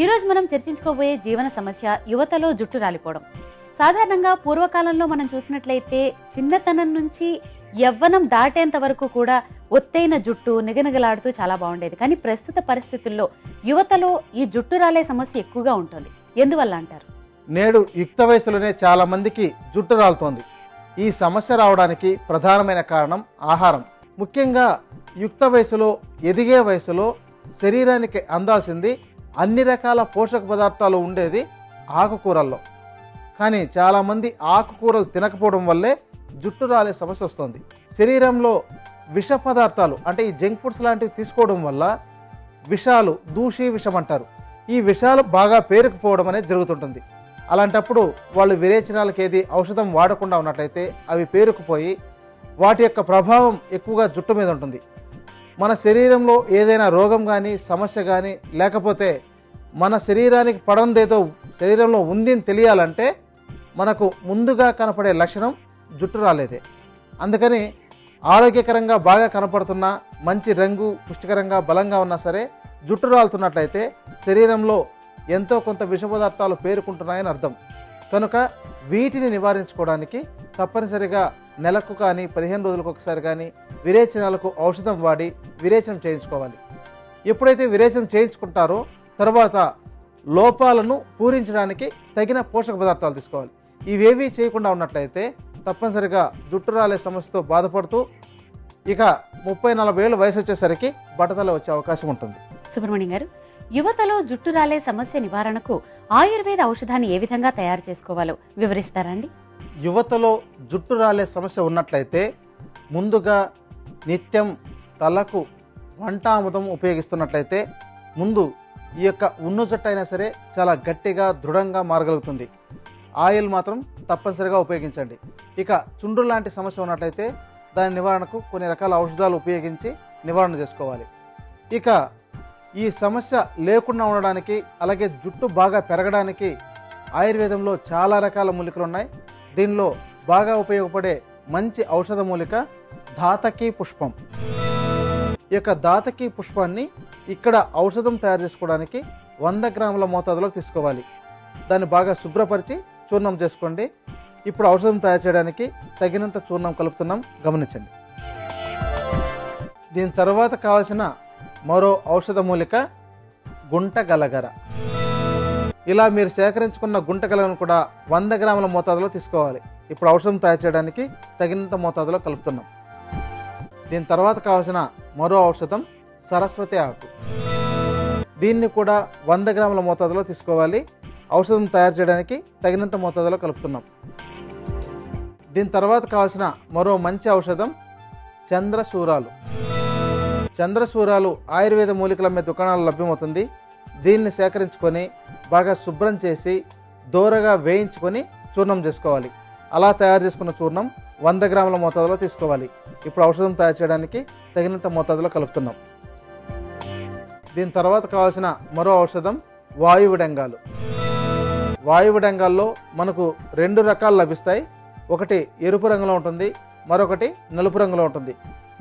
ఈరోజు మనం చర్చించుకోబోయే జీవన సమస్య యువతలో జుట్టు రాలిపోవడం. సాధారణంగా పూర్వకాలంలో మనం చూసినట్లయితే చిన్నతనం నుంచి యవ్వనం దాటేంత వరకు కూడా ఒత్తైన జుట్టు నిగనిగలాడుతూ చాలా బాగుండేది. కానీ ప్రస్తుత పరిస్థితుల్లో యువతలో ఈ జుట్టు రాలే సమస్య ఎక్కువగా ఉంటుంది. ఎందువల్ల అంటారు? నేడు యుక్త వయసులోనే చాలా మందికి జుట్టు రాలుతోంది. ఈ సమస్య రావడానికి ప్రధానమైన కారణం ఆహారం. ముఖ్యంగా యుక్త వయసులో ఎదిగే వయసులో శరీరానికి అందాల్సింది అన్ని రకాల పోషక పదార్థాలు ఉండేది ఆకుకూరల్లో. కానీ చాలామంది ఆకుకూరలు తినకపోవడం వల్లే జుట్టు రాలే సమస్య వస్తుంది. శరీరంలో విష పదార్థాలు అంటే ఈ జంక్ ఫుడ్స్ లాంటివి తీసుకోవడం వల్ల విషాలు దూషి విషం అంటారు. ఈ విషాలు బాగా పేరుకుపోవడం అనేది జరుగుతుంటుంది. అలాంటప్పుడు వాళ్ళు విరేచనాలకు ఏది ఔషధం వాడకుండా ఉన్నట్లయితే అవి పేరుకుపోయి వాటి యొక్క ప్రభావం ఎక్కువగా జుట్టు మీద ఉంటుంది. మన శరీరంలో ఏదైనా రోగం కానీ సమస్య కానీ లేకపోతే మన శరీరానికి పడందేదో శరీరంలో ఉంది అని తెలియాలంటే మనకు ముందుగా కనపడే లక్షణం జుట్టు రాలేదే. అందుకని ఆరోగ్యకరంగా బాగా కనపడుతున్న మంచి రంగు పుష్టికరంగా బలంగా ఉన్నా సరే జుట్టు రాలుతున్నట్లయితే శరీరంలో ఎంతో కొంత విష పదార్థాలు పేరుకుంటున్నాయని అర్థం. కనుక వీటిని నివారించుకోవడానికి తప్పనిసరిగా నెలకు కానీ పదిహేను రోజులకు ఒకసారి కానీ విరేచనాలకు ఔషధం వాడి విరేచనం చేయించుకోవాలి. ఎప్పుడైతే విరేచనం చేయించుకుంటారో తర్వాత లోపాలను పూరించడానికి తగిన పోషక పదార్థాలు తీసుకోవాలి. ఇవేవీ చేయకుండా ఉన్నట్లయితే తప్పనిసరిగా జుట్టు రాలే సమస్యతో బాధపడుతూ ఇక ముప్పై నలభై ఏళ్ళ వయసు వచ్చేసరికి బట్టతల వచ్చే అవకాశం ఉంటుంది. సుబ్రహ్మణ్యం గారు యువతలో జుట్టు రాలే సమస్య నివారణకు ఆయుర్వేద ఔషధాన్ని ఏ విధంగా తయారు చేసుకోవాలో వివరిస్తారండి యువతలో జుట్టు రాలే సమస్య ఉన్నట్లయితే ముందుగా నిత్యం తలకు వంటాముదం ఉపయోగిస్తున్నట్లయితే ముందు ఈ యొక్క ఉన్ను జట్టు అయినా సరే చాలా గట్టిగా దృఢంగా మారగలుగుతుంది. ఆయిల్ మాత్రం తప్పనిసరిగా ఉపయోగించండి. ఇక చుండ్రు లాంటి సమస్య ఉన్నట్లయితే దాని నివారణకు కొన్ని రకాల ఔషధాలు ఉపయోగించి నివారణ చేసుకోవాలి. ఇక ఈ సమస్య లేకుండా ఉండడానికి అలాగే జుట్టు బాగా పెరగడానికి ఆయుర్వేదంలో చాలా రకాల మూలికలు ఉన్నాయి. దీనిలో బాగా ఉపయోగపడే మంచి ఔషధ మూలిక ధాతకి పుష్పం. ఈ యొక్క దాతకి పుష్పాన్ని ఇక్కడ ఔషధం తయారు చేసుకోవడానికి వంద గ్రాముల మోతాదులో తీసుకోవాలి. దాన్ని బాగా శుభ్రపరిచి చూర్ణం చేసుకోండి. ఇప్పుడు ఔషధం తయారు చేయడానికి తగినంత చూర్ణం కలుపుతున్నాం. గమనించండి. దీని తర్వాత కావాల్సిన మరో ఔషధ మూలిక గుంట గలగర. ఇలా మీరు సేకరించుకున్న గుంట గలగను కూడా వంద గ్రాముల మోతాదులో తీసుకోవాలి. ఇప్పుడు ఔషధం తయారు చేయడానికి తగినంత మోతాదులో కలుపుతున్నాం. దీని తర్వాత కావాల్సిన మరో ఔషధం సరస్వతి ఆకు. దీన్ని కూడా వంద గ్రాముల మోతాదులో తీసుకోవాలి. ఔషధం తయారు చేయడానికి తగినంత మోతాదులో కలుపుతున్నాం. దీని తర్వాత కావాల్సిన మరో మంచి ఔషధం చంద్రశూరాలు చంద్రశూరాలు ఆయుర్వేద మూలికల మీద దుకాణాలు లభ్యమవుతుంది. దీన్ని సేకరించుకొని బాగా శుభ్రం చేసి దూరగా వేయించుకొని చూర్ణం చేసుకోవాలి. అలా తయారు చేసుకున్న చూర్ణం వంద గ్రాముల మోతాదులో తీసుకోవాలి. ఇప్పుడు ఔషధం తయారు చేయడానికి తగినంత మోతాదులో కలుపుతున్నాం. దీని తర్వాత కావాల్సిన మరో ఔషధం వాయువిడంగాలు. వాయువిడంగాల్లో మనకు రెండు రకాలు లభిస్తాయి. ఒకటి ఎరుపు రంగులో ఉంటుంది మరొకటి నలుపు రంగులో ఉంటుంది.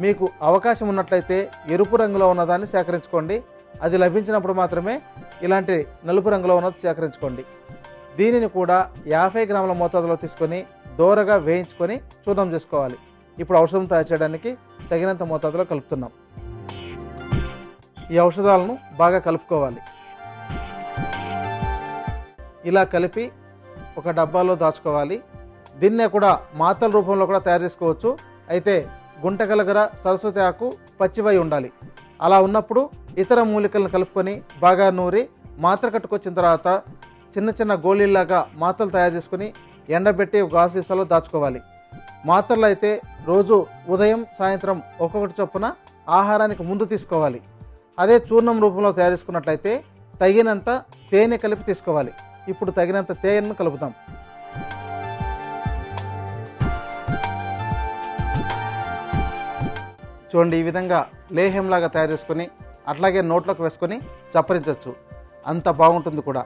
మీకు అవకాశం ఉన్నట్లయితే ఎరుపు రంగులో ఉన్నదాన్ని సేకరించుకోండి. అది లభించినప్పుడు మాత్రమే ఇలాంటి నలుపు రంగులో ఉన్నది సేకరించుకోండి. దీనిని కూడా యాభై గ్రాముల మోతాదులో తీసుకొని దోరగా వేయించుకొని చూర్ణం చేసుకోవాలి. ఇప్పుడు ఔషధం తయారు చేయడానికి తగినంత మోతాదులో కలుపుతున్నాం. ఈ ఔషధాలను బాగా కలుపుకోవాలి. ఇలా కలిపి ఒక డబ్బాలో దాచుకోవాలి. దీన్నే కూడా మాతల రూపంలో కూడా తయారు చేసుకోవచ్చు. అయితే గుంటగలగర సరస్వతి ఆకు పచ్చివై ఉండాలి. అలా ఉన్నప్పుడు ఇతర మూలికలను కలుపుకొని బాగా నూరి మాత్ర కట్టుకొచ్చిన తర్వాత చిన్న చిన్న గోళీల్లాగా మాత్రలు తయారు చేసుకుని ఎండబెట్టి ఒక గాజు సీసాలో దాచుకోవాలి. మాత్రలు అయితే రోజు ఉదయం సాయంత్రం ఒక్కొక్కటి చొప్పున ఆహారానికి ముందు తీసుకోవాలి. అదే చూర్ణం రూపంలో తయారు చేసుకున్నట్లయితే తగినంత తేనె కలిపి తీసుకోవాలి. ఇప్పుడు తగినంత తేనెను కలుపుతాం. చూడండి ఈ విధంగా లేహంలాగా తయారు చేసుకొని అట్లాగే నోట్లోకి వేసుకొని చప్పరించవచ్చు. అంత బాగుంటుంది కూడా.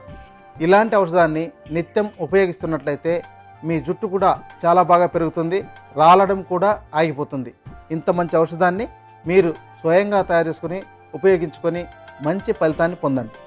ఇలాంటి ఔషధాన్ని నిత్యం ఉపయోగిస్తున్నట్లయితే మీ జుట్టు కూడా చాలా బాగా పెరుగుతుంది రాలడం కూడా ఆగిపోతుంది. ఇంత మంచి ఔషధాన్ని మీరు స్వయంగా తయారు చేసుకుని ఉపయోగించుకొని మంచి ఫలితాన్ని పొందండి.